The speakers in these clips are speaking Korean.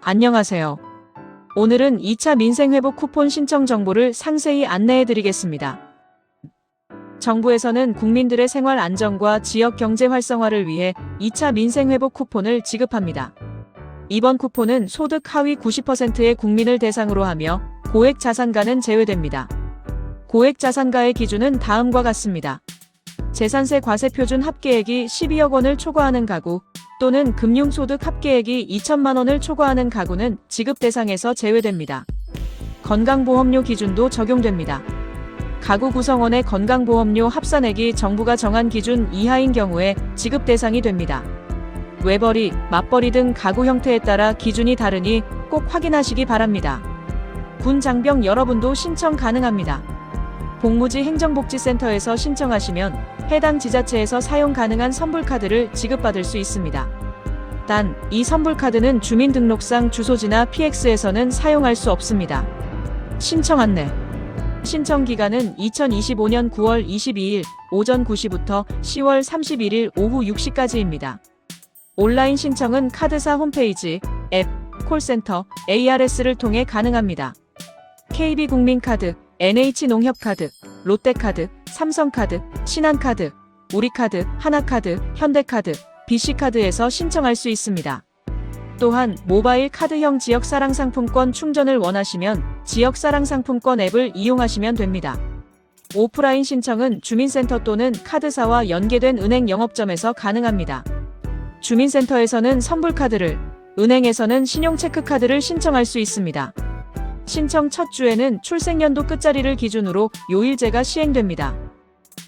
안녕하세요. 오늘은 2차 민생회복 쿠폰 신청 정보를 상세히 안내해 드리겠습니다. 정부에서는 국민들의 생활 안정과 지역 경제 활성화를 위해 2차 민생회복 쿠폰을 지급합니다. 이번 쿠폰은 소득 하위 90%의 국민을 대상으로 하며 고액 자산가는 제외됩니다. 고액 자산가의 기준은 다음과 같습니다. 재산세 과세 표준 합계액이 12억 원을 초과하는 가구 또는 금융소득 합계액이 2천만 원을 초과하는 가구는 지급 대상에서 제외됩니다. 건강보험료 기준도 적용됩니다. 가구 구성원의 건강보험료 합산액이 정부가 정한 기준 이하인 경우에 지급 대상이 됩니다. 외벌이, 맞벌이 등 가구 형태에 따라 기준이 다르니 꼭 확인하시기 바랍니다. 군 장병 여러분도 신청 가능합니다. 복무지 행정복지센터에서 신청하시면 해당 지자체에서 사용 가능한 선불카드를 지급받을 수 있습니다. 단, 이 선불카드는 주민등록상 주소지나 PX에서는 사용할 수 없습니다. 신청 안내. 신청 기간은 2025년 9월 22일 오전 9시부터 10월 31일 오후 6시까지입니다. 온라인 신청은 카드사 홈페이지, 앱, 콜센터, ARS를 통해 가능합니다. KB국민카드, NH농협카드, 롯데카드, 삼성카드, 신한카드, 우리카드, 하나카드, 현대카드, BC카드에서 신청할 수 있습니다. 또한 모바일 카드형 지역 사랑 상품권 충전을 원하시면 지역 사랑 상품권 앱을 이용하시면 됩니다. 오프라인 신청은 주민센터 또는 카드사와 연계된 은행 영업점에서 가능합니다. 주민센터에서는 선불카드를, 은행에서는 신용체크카드를 신청할 수 있습니다. 신청 첫 주에는 출생연도 끝자리를 기준으로 요일제가 시행됩니다.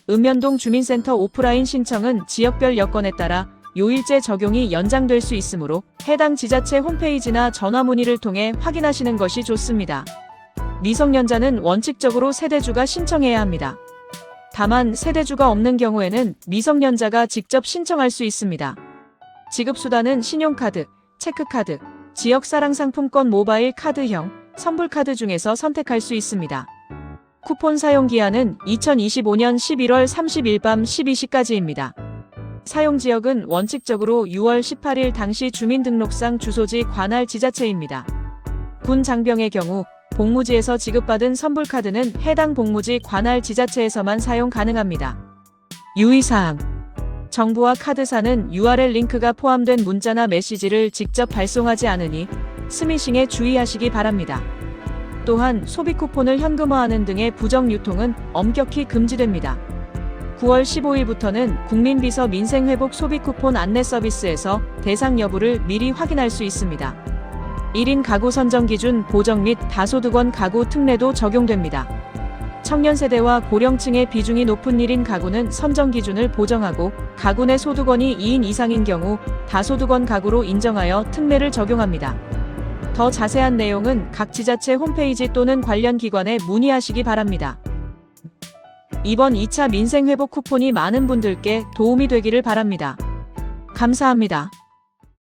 읍면동 주민센터 오프라인 신청은 지역별 여건에 따라 요일제 적용이 연장될 수 있으므로 해당 지자체 홈페이지나 전화 문의를 통해 확인하시는 것이 좋습니다. 미성년자는 원칙적으로 세대주가 신청해야 합니다. 다만 세대주가 없는 경우에는 미성년자가 직접 신청할 수 있습니다. 지급수단은 신용카드, 체크카드, 지역사랑상품권 모바일 카드형, 선불 카드 중에서 선택할 수 있습니다. 쿠폰 사용 기한은 2025년 11월 30일 밤 12시까지입니다. 사용 지역은 원칙적으로 6월 18일 당시 주민등록상 주소지 관할 지자체입니다. 군 장병의 경우 복무지에서 지급받은 선불 카드는 해당 복무지 관할 지자체에서만 사용 가능합니다. 유의사항 정부와 카드사는 URL 링크가 포함된 문자나 메시지를 직접 발송하지 않으니 스미싱에 주의하시기 바랍니다. 또한 소비 쿠폰을 현금화하는 등의 부정 유통은 엄격히 금지됩니다. 9월 15일부터는 국민비서 민생회복 소비 쿠폰 안내 서비스에서 대상 여부를 미리 확인할 수 있습니다. 1인 가구 선정 기준 보정 및 다소득원 가구 특례도 적용됩니다. 청년 세대와 고령층의 비중이 높은 1인 가구는 선정 기준을 보정하고 가구 내 소득원이 2인 이상인 경우 다소득원 가구로 인정하여 특례를 적용합니다. 더 자세한 내용은 각 지자체 홈페이지 또는 관련 기관에 문의하시기 바랍니다. 이번 2차 민생회복 쿠폰이 많은 분들께 도움이 되기를 바랍니다. 감사합니다.